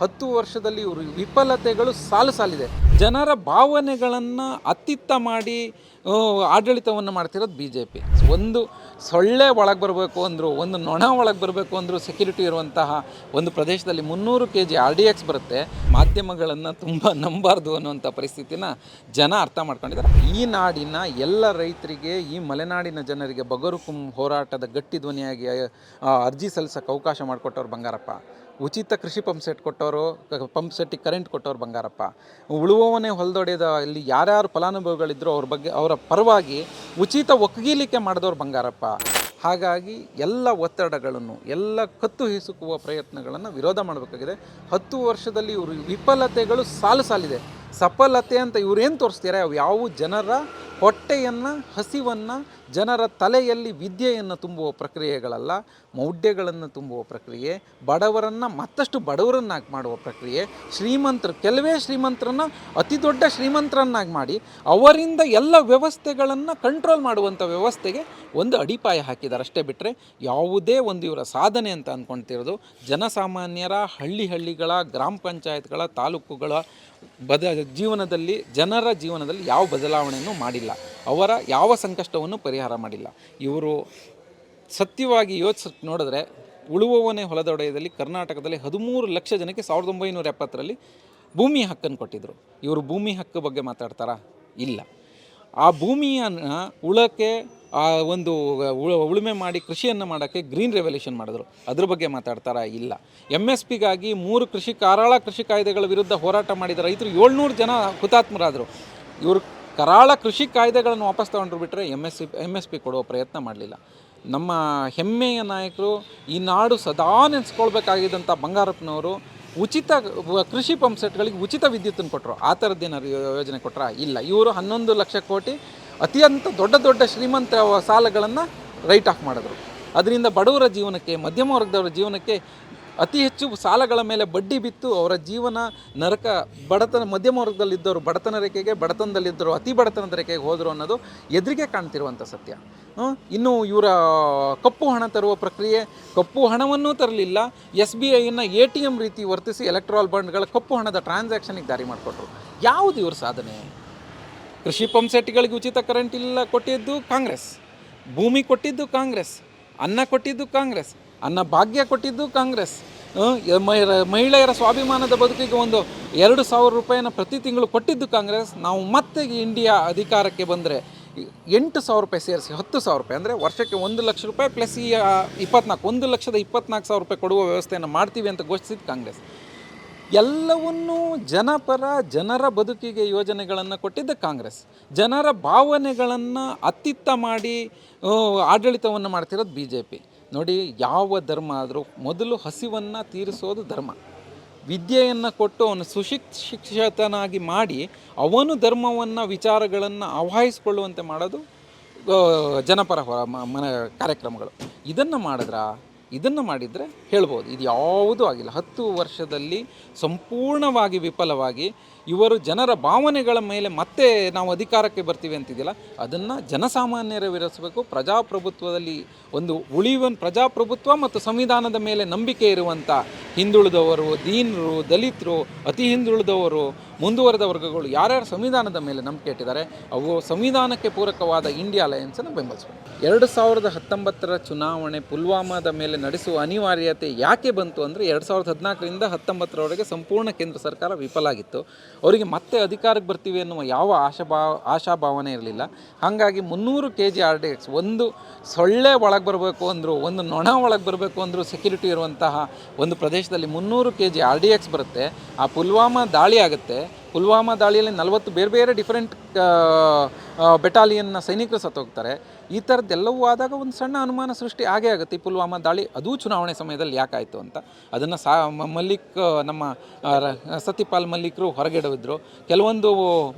ಹತ್ತು ವರ್ಷದಲ್ಲಿ ಇವರು ವಿಫಲತೆಗಳು ಸಾಲು ಸಾಲಿದೆ. ಜನರ ಭಾವನೆಗಳನ್ನು ಅತ್ತಿತ್ತ ಮಾಡಿ ಆಡಳಿತವನ್ನು ಮಾಡ್ತಿರೋದು ಬಿ ಜೆ ಪಿ ಒಂದು ಸೊಳ್ಳೆ ಒಳಗೆ ಬರಬೇಕು ಅಂದರು, ಒಂದು ನೊಣ ಒಳಗೆ ಬರಬೇಕು ಅಂದರು ಸೆಕ್ಯೂರಿಟಿ ಇರುವಂತಹ ಒಂದು ಪ್ರದೇಶದಲ್ಲಿ ಮುನ್ನೂರು K G R D X ಬರುತ್ತೆ. ಮಾಧ್ಯಮಗಳನ್ನು ತುಂಬ ನಂಬಾರ್ದು ಅನ್ನುವಂಥ ಪರಿಸ್ಥಿತಿನ ಜನ ಅರ್ಥ ಮಾಡ್ಕೊಂಡಿದ್ದಾರೆ. ಈ ನಾಡಿನ ಎಲ್ಲ ರೈತರಿಗೆ, ಈ ಮಲೆನಾಡಿನ ಜನರಿಗೆ ಬಗರುಕುಂ ಹೋರಾಟದ ಗಟ್ಟಿ ಧ್ವನಿಯಾಗಿ ಅರ್ಜಿ ಸಲ್ಲಿಸೋಕೆ ಅವಕಾಶ ಮಾಡಿಕೊಟ್ಟವ್ರು ಬಂಗಾರಪ್ಪ. ಉಚಿತ ಕೃಷಿ ಪಂಪ್ ಸೆಟ್ ಕೊಟ್ಟವರು, ಪಂಪ್ ಸೆಟ್ಟಿಗೆ ಕರೆಂಟ್ ಕೊಟ್ಟವರು ಬಂಗಾರಪ್ಪ. ಉಳುವವನೇ ಹೊಲದೊಡೆದ ಇಲ್ಲಿ ಯಾರ್ಯಾರು ಫಲಾನುಭವಿಗಳಿದ್ರು ಅವ್ರ ಬಗ್ಗೆ, ಅವರ ಪರವಾಗಿ ಉಚಿತ ಒಕ್ಕಗೀಲಿಕೆ ಮಾಡಿದವ್ರು ಬಂಗಾರಪ್ಪ. ಹಾಗಾಗಿ ಎಲ್ಲ ಒತ್ತಡಗಳನ್ನು, ಎಲ್ಲ ಕತ್ತು ಹಿಸುಕುವ ಪ್ರಯತ್ನಗಳನ್ನು ವಿರೋಧ ಮಾಡಬೇಕಾಗಿದೆ. ಹತ್ತು ವರ್ಷದಲ್ಲಿ ಇವರು ವಿಫಲತೆಗಳು ಸಾಲು ಸಾಲಿದೆ. ಸಫಲತೆ ಅಂತ ಇವ್ರೇನು ತೋರಿಸ್ತಾರೆ? ಅವು ಯಾವುವು ಜನರ ಹೊಟ್ಟೆಯನ್ನು, ಹಸಿವನ್ನು ಜನರ ತಲೆಯಲ್ಲಿ ವಿದ್ಯೆಯನ್ನು ತುಂಬುವ ಪ್ರಕ್ರಿಯೆಗಳಲ್ಲ, ಮೌಢ್ಯಗಳನ್ನು ತುಂಬುವ ಪ್ರಕ್ರಿಯೆ, ಬಡವರನ್ನು ಮತ್ತಷ್ಟು ಬಡವರನ್ನಾಗಿ ಮಾಡುವ ಪ್ರಕ್ರಿಯೆ. ಶ್ರೀಮಂತರು, ಕೆಲವೇ ಶ್ರೀಮಂತರನ್ನು ಅತಿ ದೊಡ್ಡ ಶ್ರೀಮಂತರನ್ನಾಗಿ ಮಾಡಿ ಅವರಿಂದ ಎಲ್ಲ ವ್ಯವಸ್ಥೆಗಳನ್ನು ಕಂಟ್ರೋಲ್ ಮಾಡುವಂಥ ವ್ಯವಸ್ಥೆಗೆ ಒಂದು ಅಡಿಪಾಯ ಹಾಕಿದ್ದಾರೆ. ಅಷ್ಟೇ ಬಿಟ್ಟರೆ ಯಾವುದೇ ಒಂದು ಇವರ ಸಾಧನೆ ಅಂತ ಅಂದ್ಕೊಳ್ತಿರೋದು ಜನಸಾಮಾನ್ಯರ ಹಳ್ಳಿ ಹಳ್ಳಿಗಳ, ಗ್ರಾಮ ಪಂಚಾಯತ್ಗಳ, ತಾಲೂಕುಗಳ ಬದ ಜೀವನದಲ್ಲಿ ಜನರ ಜೀವನದಲ್ಲಿ ಯಾವ ಬದಲಾವಣೆಯನ್ನು ಮಾಡಿಲ್ಲ. ಅವರ ಯಾವ ಸಂಕಷ್ಟವನ್ನು ಪರಿಹಾರ ಮಾಡಿಲ್ಲ. ಇವರು ಸತ್ಯವಾಗಿ ಯೋಚಿಸ್ ನೋಡಿದ್ರೆ ಉಳುವವನೇ ಹೊಲದೊಡೆಯದಲ್ಲಿ ಕರ್ನಾಟಕದಲ್ಲಿ ಹದಿಮೂರು ಲಕ್ಷ ಜನಕ್ಕೆ ಸಾವಿರದ ಒಂಬೈನೂರ ಎಪ್ಪತ್ತರಲ್ಲಿ ಭೂಮಿ ಹಕ್ಕನ್ನು ಕೊಟ್ಟಿದ್ದರು ಇವರು ಭೂಮಿ ಹಕ್ಕು ಬಗ್ಗೆ ಮಾತಾಡ್ತಾರಾ? ಇಲ್ಲ. ಆ ಭೂಮಿಯನ್ನು ಉಳಕ್ಕೆ, ಆ ಒಂದು ಉಳ- ಉಳುಮೆ ಮಾಡಿ ಕೃಷಿಯನ್ನು ಮಾಡೋಕ್ಕೆ ಗ್ರೀನ್ ರೆವಲ್ಯೂಷನ್ ಮಾಡಿದ್ರು. ಅದ್ರ ಬಗ್ಗೆ ಮಾತಾಡ್ತಾರಾ? ಇಲ್ಲ. ಎಂ ಎಸ್ ಪಿಗಾಗಿ ಮೂರು ಕೃಷಿ, ಕಾರಾಳ ಕೃಷಿ ಕಾಯ್ದೆಗಳ ವಿರುದ್ಧ ಹೋರಾಟ ಮಾಡಿದ ರೈತರು ಏಳ್ನೂರು ಜನ ಹುತಾತ್ಮರಾದರು. ಇವರು ಕರಾಳ ಕೃಷಿ ಕಾಯ್ದೆಗಳನ್ನು ವಾಪಸ್ ತಗೊಂಡ್ರು ಬಿಟ್ಟರೆ M S C M S P ಕೊಡುವ ಪ್ರಯತ್ನ ಮಾಡಲಿಲ್ಲ. ನಮ್ಮ ಹೆಮ್ಮೆಯ ನಾಯಕರು ಈ ನಾಡು ಸದಾ ನೆನೆಸ್ಕೊಳ್ಬೇಕಾಗಿದ್ದಂಥ ಬಂಗಾರಪ್ಪನವರು ಉಚಿತ ಕೃಷಿ ಪಂಪ್ ಸೆಟ್ಗಳಿಗೆ ಉಚಿತ ವಿದ್ಯುತ್ತನ್ನು ಕೊಟ್ಟರು. ಆ ಥರದ್ದೇನಾದ್ರು ಯೋಜನೆ ಕೊಟ್ಟರೆ ಇಲ್ಲ. ಇವರು ಹನ್ನೊಂದು ಲಕ್ಷ ಕೋಟಿ ಅತ್ಯಂತ ದೊಡ್ಡ ದೊಡ್ಡ ಶ್ರೀಮಂತ ಸಾಲಗಳನ್ನು ರೈಟ್ ಆಫ್ ಮಾಡಿದ್ರು. ಅದರಿಂದ ಬಡವರ ಜೀವನಕ್ಕೆ, ಮಧ್ಯಮ ವರ್ಗದವರ ಜೀವನಕ್ಕೆ ಅತಿ ಹೆಚ್ಚು ಸಾಲಗಳ ಮೇಲೆ ಬಡ್ಡಿ ಬಿತ್ತು, ಅವರ ಜೀವನ ನರಕ, ಬಡತನ, ಮಧ್ಯಮ ವರ್ಗದಲ್ಲಿದ್ದವರು ಬಡತನ ರೇಖೆಗೆ ಬಡತನದಲ್ಲಿದ್ದರು ಅತಿ ಬಡತನದ ರೇಖೆಗೆ ಹೋದರು ಅನ್ನೋದು ಎದುರಿಗೆ ಕಾಣ್ತಿರುವಂಥ ಸತ್ಯ? ಇನ್ನು ಇವರ ಕಪ್ಪು ಹಣ ತರುವ ಪ್ರಕ್ರಿಯೆ, ಕಪ್ಪು ಹಣವನ್ನೂ ತರಲಿಲ್ಲ. ಎಸ್ ಬಿ ಐನ ಎ ಟಿ ಎಂ ರೀತಿ ವರ್ತಿಸಿ ಎಲೆಕ್ಟ್ರಾಲ್ ಬಾಂಡ್ಗಳ ಕಪ್ಪು ಹಣದ ಟ್ರಾನ್ಸಾಕ್ಷನಿಗೆ ದಾರಿ ಮಾಡಿಕೊಟ್ರು. ಯಾವುದು ಇವ್ರ ಸಾಧನೆ? ಕೃಷಿ ಪಂಪ್ ಸೆಟ್ಗಳಿಗೆ ಉಚಿತ ಕರೆಂಟ್ ಇಲ್ಲ, ಕೊಟ್ಟಿದ್ದು ಕಾಂಗ್ರೆಸ್. ಭೂಮಿ ಕೊಟ್ಟಿದ್ದು ಕಾಂಗ್ರೆಸ್, ಅನ್ನ ಕೊಟ್ಟಿದ್ದು ಕಾಂಗ್ರೆಸ್. ಅನ್ನ ಭಾಗ್ಯ ಕೊಟ್ಟಿದ್ದು ಕಾಂಗ್ರೆಸ್. ಮಹಿಳ- ಮಹಿಳೆಯರ ಸ್ವಾಭಿಮಾನದ ಬದುಕಿಗೆ ಒಂದು ಎರಡು ಸಾವಿರ ರೂಪಾಯಿನ ಪ್ರತಿ ತಿಂಗಳು ಕೊಟ್ಟಿದ್ದು ಕಾಂಗ್ರೆಸ್. ನಾವು ಮತ್ತೆ ಇಂಡಿಯಾ ಅಧಿಕಾರಕ್ಕೆ ಬಂದರೆ ಎಂಟು ಸಾವಿರ ರೂಪಾಯಿ ಸೇರಿಸಿ, ಹತ್ತು ಸಾವಿರ ರೂಪಾಯಿ ಅಂದರೆ ವರ್ಷಕ್ಕೆ ಒಂದು ಲಕ್ಷ ರೂಪಾಯಿ ಪ್ಲಸ್ ಈ ಇಪ್ಪತ್ನಾಲ್ಕು, ಒಂದು ಲಕ್ಷದ ಇಪ್ಪತ್ನಾಲ್ಕು ಸಾವಿರ ರೂಪಾಯಿ ಕೊಡುವ ವ್ಯವಸ್ಥೆಯನ್ನು ಮಾಡ್ತೀವಿ ಅಂತ ಘೋಷಿಸಿದ್ದು ಕಾಂಗ್ರೆಸ್. ಎಲ್ಲವನ್ನೂ ಜನಪರ, ಜನರ ಬದುಕಿಗೆ ಯೋಜನೆಗಳನ್ನು ಕೊಟ್ಟಿದ್ದ ಕಾಂಗ್ರೆಸ್. ಜನರ ಭಾವನೆಗಳನ್ನು ಅತ್ತಿತ್ತ ಮಾಡಿ ಆಡಳಿತವನ್ನು ಮಾಡ್ತಿರೋದು ಬಿ ಜೆ ಪಿ ನೋಡಿ, ಯಾವ ಧರ್ಮ ಆದರೂ ಮೊದಲು ಹಸಿವನ್ನು ತೀರಿಸೋದು ಧರ್ಮ. ವಿದ್ಯೆಯನ್ನು ಕೊಟ್ಟು ಅವನು ಸುಶಿಕ್ಷಿತನಾಗಿ ಮಾಡಿ ಅವನು ಧರ್ಮವನ್ನು, ವಿಚಾರಗಳನ್ನು ಆವಾಹಿಸಿಕೊಳ್ಳುವಂತೆ ಮಾಡೋದು ಜನಪರ ಮನ ಕಾರ್ಯಕ್ರಮಗಳು. ಇದನ್ನು ಮಾಡಿದ್ರಾ? ಇದನ್ನು ಮಾಡಿದರೆ ಹೇಳ್ಬೋದು, ಇದು ಯಾವುದೂ ಆಗಿಲ್ಲ. ಹತ್ತು ವರ್ಷದಲ್ಲಿ ಸಂಪೂರ್ಣವಾಗಿ ವಿಫಲವಾಗಿ ಇವರು ಜನರ ಭಾವನೆಗಳ ಮೇಲೆ ಮತ್ತೆ ನಾವು ಅಧಿಕಾರಕ್ಕೆ ಬರ್ತೀವಿ ಅಂತಿದ್ದಿಲ್ಲ ಅದನ್ನು ಜನಸಾಮಾನ್ಯರೇ ವಿರೋಧಿಸಬೇಕು. ಪ್ರಜಾಪ್ರಭುತ್ವದಲ್ಲಿ ಒಂದು ಉಳಿಯುವ ಪ್ರಜಾಪ್ರಭುತ್ವ ಮತ್ತು ಸಂವಿಧಾನದ ಮೇಲೆ ನಂಬಿಕೆ ಇರುವಂಥ ಹಿಂದುಳಿದವರು, ದೀನರು, ದಲಿತರು, ಅತಿ ಹಿಂದುಳಿದವರು ಮುಂದುವರೆದ ವರ್ಗಗಳು ಯಾರ್ಯಾರು ಸಂವಿಧಾನದ ಮೇಲೆ ನಂಬಿಕೆ ಇಟ್ಟಿದ್ದಾರೆ, ಅವು ಸಂವಿಧಾನಕ್ಕೆ ಪೂರಕವಾದ ಇಂಡಿಯಾ ಅಲಯನ್ಸನ್ನು ಬೆಂಬಲಿಸಬೇಕು. ಎರಡು ಸಾವಿರದ ಹತ್ತೊಂಬತ್ತರ ಚುನಾವಣೆ ಪುಲ್ವಾಮಾದ ಮೇಲೆ ನಡೆಸುವ ಅನಿವಾರ್ಯತೆ ಯಾಕೆ ಬಂತು ಅಂದರೆ, ಎರಡು ಸಾವಿರದ ಹದಿನಾಲ್ಕರಿಂದ ಹತ್ತೊಂಬತ್ತರವರೆಗೆ ಸಂಪೂರ್ಣ ಕೇಂದ್ರ ಸರ್ಕಾರ ವಿಫಲ ಆಗಿತ್ತು. ಅವರಿಗೆ ಮತ್ತೆ ಅಧಿಕಾರಕ್ಕೆ ಬರ್ತೀವಿ ಅನ್ನುವ ಯಾವ ಆಶಾಭಾ, ಆಶಾಭಾವನೆ ಇರಲಿಲ್ಲ. ಹಾಗಾಗಿ ಮುನ್ನೂರು K G R D X ಒಂದು ಸೊಳ್ಳೆ ಒಳಗೆ ಬರಬೇಕು ಅಂದರು, ಒಂದು ನೊಣ ಒಳಗೆ ಬರಬೇಕು ಅಂದರು ಸೆಕ್ಯೂರಿಟಿ ಇರುವಂತಹ ಒಂದು ಪ್ರದೇಶದಲ್ಲಿ ಮುನ್ನೂರು K G R D X ಬರುತ್ತೆ. ಆ ಪುಲ್ವಾಮಾ ದಾಳಿ ಆಗುತ್ತೆ. ಪುಲ್ವಾಮಾ ದಾಳಿಯಲ್ಲಿ ನಲವತ್ತು ಬೇರೆ ಬೇರೆ ಡಿಫರೆಂಟ್ ಬೆಟಾಲಿಯನ್ನ ಸೈನಿಕರು ಸತ್ತೋಗ್ತಾರೆ. ಈ ಥರದ್ದೆಲ್ಲವೂ ಆದಾಗ ಒಂದು ಸಣ್ಣ ಅನುಮಾನ ಸೃಷ್ಟಿ ಆಗೇ ಆಗುತ್ತೆ. ಈ ಪುಲ್ವಾಮಾ ದಾಳಿ ಅದೂ ಚುನಾವಣೆ ಸಮಯದಲ್ಲಿ ಯಾಕಾಯಿತು ಅಂತ. ಅದನ್ನು ಸಾ ಮಲ್ಲಿಕ್ ನಮ್ಮ ಸತ್ಯಪಾಲ್ ಮಲ್ಲಿಕರು ಹೊರಗೆಡವಿದ್ರು. ಕೆಲವೊಂದು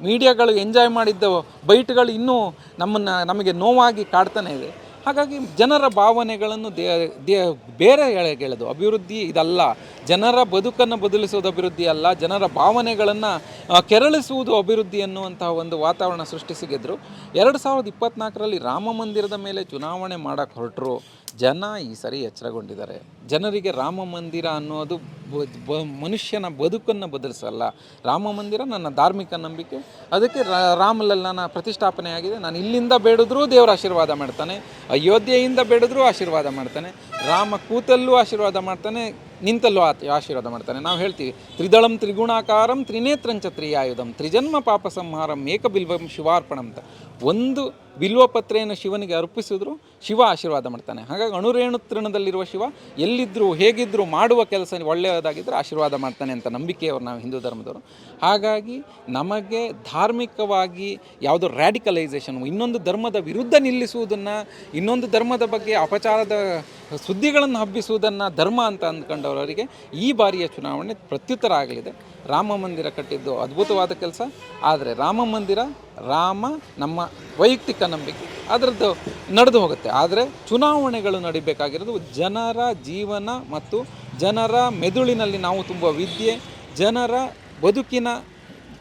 ಮೀಡಿಯಾಗಳು ಎಂಜಾಯ್ ಮಾಡಿದ್ದ ಬೈಟ್ಗಳು ಇನ್ನೂ ನಮ್ಮನ್ನು, ನಮಗೆ ನೋವಾಗಿ ಕಾಡ್ತಾನೆ ಇದೆ. ಹಾಗಾಗಿ ಜನರ ಭಾವನೆಗಳನ್ನು ದೇ ದೇ, ಬೇರೆ ಎಳೆಗೆಳೆದು. ಅಭಿವೃದ್ಧಿ ಇದಲ್ಲ. ಜನರ ಬದುಕನ್ನು ಬದಲಿಸುವುದು ಅಭಿವೃದ್ಧಿ ಅಲ್ಲ. ಜನರ ಭಾವನೆಗಳನ್ನು ಕೆರಳಿಸುವುದು ಅಭಿವೃದ್ಧಿ ಅನ್ನುವಂತಹ ಒಂದು ವಾತಾವರಣ ಸೃಷ್ಟಿಸಿಗೆದ್ರು. ಎರಡು ಸಾವಿರದ ಇಪ್ಪತ್ನಾಲ್ಕರಲ್ಲಿ ರಾಮ ಮಂದಿರದ ಮೇಲೆ ಚುನಾವಣೆ ಮಾಡೋಕ್ಕೆ ಹೊರಟರು. ಜನ ಈ ಸರಿ ಎಚ್ಚರಗೊಂಡಿದ್ದಾರೆ. ಜನರಿಗೆ ರಾಮ ಮಂದಿರ ಅನ್ನೋದು ಬ- ಮನುಷ್ಯನ ಬದುಕನ್ನು ಬದಲಿಸಲ್ಲ. ರಾಮ ಮಂದಿರ ನನ್ನ ಧಾರ್ಮಿಕ ನಂಬಿಕೆ. ಅದಕ್ಕೆ ರಾಮಲಲ್ಲನ ಪ್ರತಿಷ್ಠಾಪನೆ ಆಗಿದೆ. ನಾನು ಇಲ್ಲಿಂದ ಬೇಡಿದ್ರೂ ದೇವರ ಆಶೀರ್ವಾದ ಮಾಡ್ತಾನೆ. ಅಯೋಧ್ಯೆಯಿಂದ ಬೇಡಿದ್ರೂ ಆಶೀರ್ವಾದ ಮಾಡ್ತಾನೆ. ರಾಮ ಕೂತಲ್ಲೂ ಆಶೀರ್ವಾದ ಮಾಡ್ತಾನೆ, ನಿಂತಲ್ಲೂ ಆತ, ಆಶೀರ್ವಾದ ಮಾಡ್ತಾನೆ. ನಾವು ಹೇಳ್ತೀವಿ, ತ್ರಿದಳಂ ತ್ರಿಗುಣಾಕಾರಂ ತ್ರಿನೇತ್ರಂಚ ತ್ರಿಯಾಯುಧಂ, ತ್ರಿಜನ್ಮ ಪಾಪ ಸಂಹಾರಂ ಏಕಬಿಲ್ವಂ ಶಿವಾರ್ಪಣಂ ಅಂತ. ಒಂದು ಬಿಲ್ವಪತ್ರೆಯನ್ನು ಶಿವನಿಗೆ ಅರ್ಪಿಸಿದ್ರು ಶಿವ ಆಶೀರ್ವಾದ ಮಾಡ್ತಾನೆ. ಹಾಗಾಗಿ ಅಣುರೇಣು ತೃಣದಲ್ಲಿರುವ ಶಿವ ಎಲ್ಲಿದ್ದರೂ ಹೇಗಿದ್ದರೂ ಮಾಡುವ ಕೆಲಸ ಒಳ್ಳೆಯದಾಗಿದ್ದರೆ ಆಶೀರ್ವಾದ ಮಾಡ್ತಾನೆ ಅಂತ ನಂಬಿಕೆಯವರು ನಾವು ಹಿಂದೂ ಧರ್ಮದವರು. ಹಾಗಾಗಿ ನಮಗೆ ಧಾರ್ಮಿಕವಾಗಿ ಯಾವುದೋ ರ್ಯಾಡಿಕಲೈಸೇಷನ್ ಇನ್ನೊಂದು ಧರ್ಮದ ವಿರುದ್ಧ ನಿಲ್ಲಿಸುವುದನ್ನು, ಇನ್ನೊಂದು ಧರ್ಮದ ಬಗ್ಗೆ ಅಪಚಾರದ ಸುದ್ದಿಗಳನ್ನು ಹಬ್ಬಿಸುವುದನ್ನು ಧರ್ಮ ಅಂತ ಅಂದ್ಕೊಂಡವರಿಗೆ ಈ ಬಾರಿಯ ಚುನಾವಣೆ ಪ್ರತ್ಯುತ್ತರ ಆಗಲಿದೆ ರಾಮ ಮಂದಿರ ಕಟ್ಟಿದ್ದು ಅದ್ಭುತವಾದ ಕೆಲಸ. ಆದರೆ ರಾಮ ಮಂದಿರ, ರಾಮ ನಮ್ಮ ವೈಯಕ್ತಿಕ ನಂಬಿಕೆ. ಅದರದ್ದು ನಡೆದು ಹೋಗುತ್ತೆ. ಆದರೆ ಚುನಾವಣೆಗಳು ನಡಿಬೇಕಾಗಿರೋದು ಜನರ ಜೀವನ ಮತ್ತು ಜನರ ಮೆದುಳಿನಲ್ಲಿ ನಾವು ತುಂಬ ವಿದ್ಯೆ, ಜನರ ಬದುಕಿನ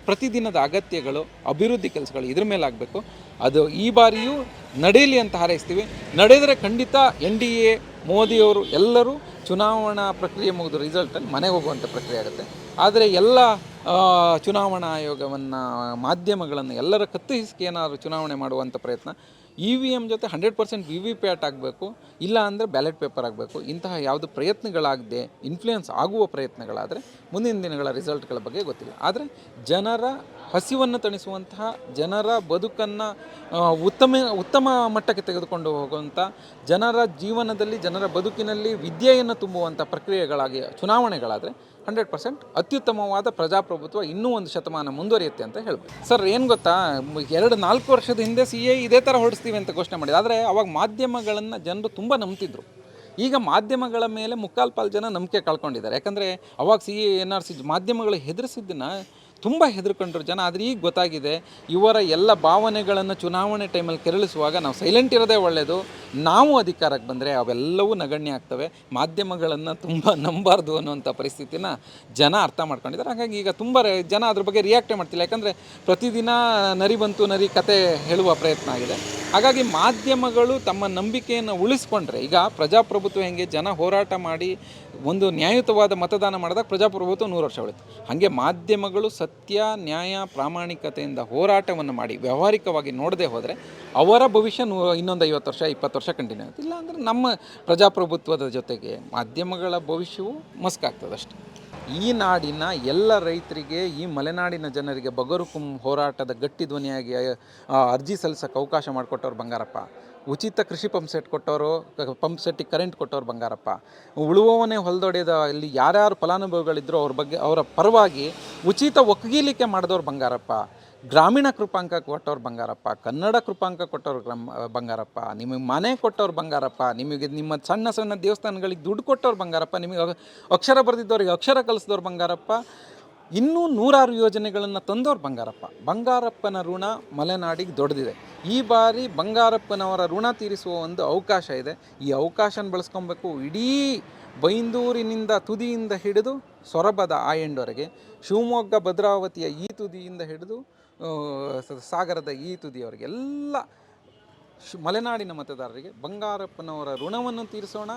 ಪ್ರತಿದಿನದ ಅಗತ್ಯಗಳು, ಅಭಿವೃದ್ಧಿ ಕೆಲಸಗಳು ಇದ್ರ ಮೇಲೆ ಆಗಬೇಕು. ಅದು ಈ ಬಾರಿಯೂ ನಡೆಯಲಿ ಅಂತ ಹಾರೈಸ್ತೀವಿ. ನಡೆದರೆ ಖಂಡಿತ ಎನ್ ಡಿ ಎ ಮೋದಿಯವರು ಎಲ್ಲರೂ ಚುನಾವಣಾ ಪ್ರಕ್ರಿಯೆ ಮುಗಿದು ರಿಸಲ್ಟಲ್ಲಿ ಮನೆಗೆ ಹೋಗುವಂಥ ಪ್ರಕ್ರಿಯೆ ಆಗುತ್ತೆ. ಆದರೆ ಎಲ್ಲ ಚುನಾವಣಾ ಆಯೋಗವನ್ನು, ಮಾಧ್ಯಮಗಳನ್ನು ಎಲ್ಲರ ಕತ್ತರಿಸಿ ಏನಾದರೂ ಚುನಾವಣೆ ಮಾಡುವಂಥ ಪ್ರಯತ್ನ ಇ ವಿ ಎಂ ಜೊತೆ hundred percent V V PAT ಆಗಬೇಕು, ಇಲ್ಲ ಅಂದರೆ ಬ್ಯಾಲೆಟ್ ಪೇಪರ್ ಆಗಬೇಕು, ಇಂತಹ ಯಾವುದು ಪ್ರಯತ್ನಗಳಾಗದೆ ಇನ್ಫ್ಲುಯೆನ್ಸ್ ಆಗುವ ಪ್ರಯತ್ನಗಳಾದರೆ ಮುಂದಿನ ದಿನಗಳ ರಿಸಲ್ಟ್ಗಳ ಬಗ್ಗೆ ಗೊತ್ತಿಲ್ಲ. ಆದರೆ ಜನರ ಹಸಿವನ್ನು ತಣಿಸುವಂತಹ, ಜನರ ಬದುಕನ್ನು ಉತ್ತಮ ಉತ್ತಮ ಮಟ್ಟಕ್ಕೆ ತೆಗೆದುಕೊಂಡು ಹೋಗುವಂಥ ಜನರ ಜೀವನದಲ್ಲಿ, ಜನರ ಬದುಕಿನಲ್ಲಿ ವಿದ್ಯೆಯನ್ನು ತುಂಬುವಂಥ ಪ್ರಕ್ರಿಯೆಗಳಾಗಿ, ಚುನಾವಣೆಗಳಾದರೆ ಹಂಡ್ರೆಡ್ ಪರ್ಸೆಂಟ್ ಅತ್ಯುತ್ತಮವಾದ ಪ್ರಜಾಪ್ರಭುತ್ವ ಇನ್ನೂ ಒಂದು ಶತಮಾನ ಮುಂದುವರಿಯುತ್ತೆ ಅಂತ ಹೇಳ್ಬೋದು. ಸರ್, ಏನು ಗೊತ್ತಾ? ಎರಡು ನಾಲ್ಕು ವರ್ಷದ ಹಿಂದೆ ಸಿ ಎ ಇದೇ ಥರ ಹೊರಡಿಸ್ತೀವಿ ಅಂತ ಘೋಷಣೆ ಮಾಡಿದೆ ಆದರೆ ಅವಾಗ ಮಾಧ್ಯಮಗಳನ್ನು ಜನರು ತುಂಬ ನಂಬ್ತಿದ್ರು. ಈಗ ಮಾಧ್ಯಮಗಳ ಮೇಲೆ ಮುಕ್ಕಾಲು ಪಾಲು ಜನ ನಂಬಿಕೆ ಕಳ್ಕೊಂಡಿದ್ದಾರೆ. ಯಾಕಂದರೆ ಅವಾಗ C A N R C ಮಾಧ್ಯಮಗಳು ಹೆದರಿಸಿದ್ದನ್ನು ತುಂಬ ಹೆದರ್ಕೊಂಡ್ರು ಜನ, ಆದರೆ ಈಗ ಗೊತ್ತಾಗಿದೆ, ಇವರ ಎಲ್ಲ ಭಾವನೆಗಳನ್ನು ಚುನಾವಣೆ ಟೈಮಲ್ಲಿ ಕೆರಳಿಸುವಾಗ ನಾವು ಸೈಲೆಂಟ್ ಇರೋದೇ ಒಳ್ಳೆಯದು ನಾವು ಅಧಿಕಾರಕ್ಕೆ ಬಂದರೆ ಅವೆಲ್ಲವೂ ನಗಣ್ಯ ಆಗ್ತವೆ. ಮಾಧ್ಯಮಗಳನ್ನು ತುಂಬ ನಂಬಾರ್ದು ಅನ್ನುವಂಥ ಪರಿಸ್ಥಿತಿನ ಜನ ಅರ್ಥ ಮಾಡ್ಕೊಂಡಿದ್ದಾರೆ. ಹಾಗಾಗಿ ಈಗ ತುಂಬ ಜನ ಅದ್ರ ಬಗ್ಗೆ ರಿಯಾಕ್ಟೇ ಮಾಡ್ತಿಲ್ಲ. ಯಾಕಂದರೆ ಪ್ರತಿದಿನ ನರಿ ಬಂತು ನರಿ ಕತೆ ಹೇಳುವ ಪ್ರಯತ್ನ ಆಗಿದೆ. ಹಾಗಾಗಿ ಮಾಧ್ಯಮಗಳು ತಮ್ಮ ನಂಬಿಕೆಯನ್ನು ಉಳಿಸ್ಕೊಂಡ್ರೆ, ಈಗ ಪ್ರಜಾಪ್ರಭುತ್ವ ಹೆಂಗೆ ಜನ ಹೋರಾಟ ಮಾಡಿ ಒಂದು ನ್ಯಾಯಯುತವಾದ ಮತದಾನ ಮಾಡಿದಾಗ ಪ್ರಜಾಪ್ರಭುತ್ವ ನೂರು ವರ್ಷ ಉಳಿತು. ಹಾಗೆ ಮಾಧ್ಯಮಗಳು ಸತ್ಯ, ನ್ಯಾಯ, ಪ್ರಾಮಾಣಿಕತೆಯಿಂದ ಹೋರಾಟವನ್ನು ಮಾಡಿ ವ್ಯಾವಹಾರಿಕವಾಗಿ ನೋಡದೆ ಹೋದರೆ ಅವರ ಭವಿಷ್ಯ ನೂ, ಇನ್ನೊಂದು ಐವತ್ತು ವರ್ಷ, ಇಪ್ಪತ್ತು ವರ್ಷ ಕಂಟಿನ್ಯೂ ಆಗುತ್ತೆ. ಇಲ್ಲಾಂದರೆ ನಮ್ಮ ಪ್ರಜಾಪ್ರಭುತ್ವದ ಜೊತೆಗೆ ಮಾಧ್ಯಮಗಳ ಭವಿಷ್ಯವು ಮಸ್ಕಾಗ್ತದೆ ಅಷ್ಟೆ ಈ ನಾಡಿನ ಎಲ್ಲ ರೈತರಿಗೆ, ಈ ಮಲೆನಾಡಿನ ಜನರಿಗೆ ಬಗರುಕುಂ ಹೋರಾಟದ ಗಟ್ಟಿ ಧ್ವನಿಯಾಗಿ ಅರ್ಜಿ ಸಲ್ಲಿಸೋಕೆ ಅವಕಾಶ ಮಾಡಿಕೊಟ್ಟವ್ರು ಬಂಗಾರಪ್ಪ. ಉಚಿತ ಕೃಷಿ ಪಂಪ್ ಸೆಟ್ ಕೊಟ್ಟವರು, ಪಂಪ್ ಸೆಟ್ಟಿಗೆ ಕರೆಂಟ್ ಕೊಟ್ಟವ್ರು ಬಂಗಾರಪ್ಪ. ಉಳುವವನೇ ಹೊಲದೊಡೆದ ಇಲ್ಲಿ ಯಾರ್ಯಾರು ಫಲಾನುಭವಿಗಳಿದ್ರು ಅವ್ರ ಬಗ್ಗೆ, ಅವರ ಪರವಾಗಿ ಉಚಿತ ಒಕ್ಕಗೀಲಿಕೆ ಮಾಡಿದವ್ರು ಬಂಗಾರಪ್ಪ. ಗ್ರಾಮೀಣ ಕೃಪಾಂಕ ಕೊಟ್ಟವ್ರು ಬಂಗಾರಪ್ಪ, ಕನ್ನಡ ಕೃಪಾಂಕ ಕೊಟ್ಟವ್ರು ಗ್ರಾಮ ಬಂಗಾರಪ್ಪ, ನಿಮಗೆ ಮನೆ ಕೊಟ್ಟವ್ರು ಬಂಗಾರಪ್ಪ, ನಿಮಗೆ ನಿಮ್ಮ ಸಣ್ಣ ಸಣ್ಣ ದೇವಸ್ಥಾನಗಳಿಗೆ ದುಡ್ಡು ಕೊಟ್ಟವ್ರು ಬಂಗಾರಪ್ಪ, ನಿಮಗೆ ಅಕ್ಷರ ಬರೆದಿದ್ದವ್ರಿಗೆ ಅಕ್ಷರ ಕಲಿಸಿದವ್ರು ಬಂಗಾರಪ್ಪ, ಇನ್ನೂ ನೂರಾರು ಯೋಜನೆಗಳನ್ನು ತಂದವ್ರು ಬಂಗಾರಪ್ಪ. ಬಂಗಾರಪ್ಪನ ಋಣ ಮಲೆನಾಡಿಗೆ ದೊಡ್ಡದಿದೆ ಈ ಬಾರಿ ಬಂಗಾರಪ್ಪನವರ ಋಣ ತೀರಿಸುವ ಒಂದು ಅವಕಾಶ ಇದೆ. ಈ ಅವಕಾಶನ ಬಳಸ್ಕೊಬೇಕು. ಇಡೀ ಬೈಂದೂರಿನಿಂದ ತುದಿಯಿಂದ ಹಿಡಿದು ಸೊರಬದ ಆಯಂಡೊರೆಗೆ, ಶಿವಮೊಗ್ಗ ಭದ್ರಾವತಿಯ ಈ ತುದಿಯಿಂದ ಹಿಡಿದು ಸಾಗರದ ಈ ತುದಿಯವರೆಗೆ ಎಲ್ಲ ಮಲೆನಾಡಿನ ಮತದಾರರಿಗೆ ಬಂಗಾರಪ್ಪನವರ ಋಣವನ್ನು ತೀರಿಸೋಣ.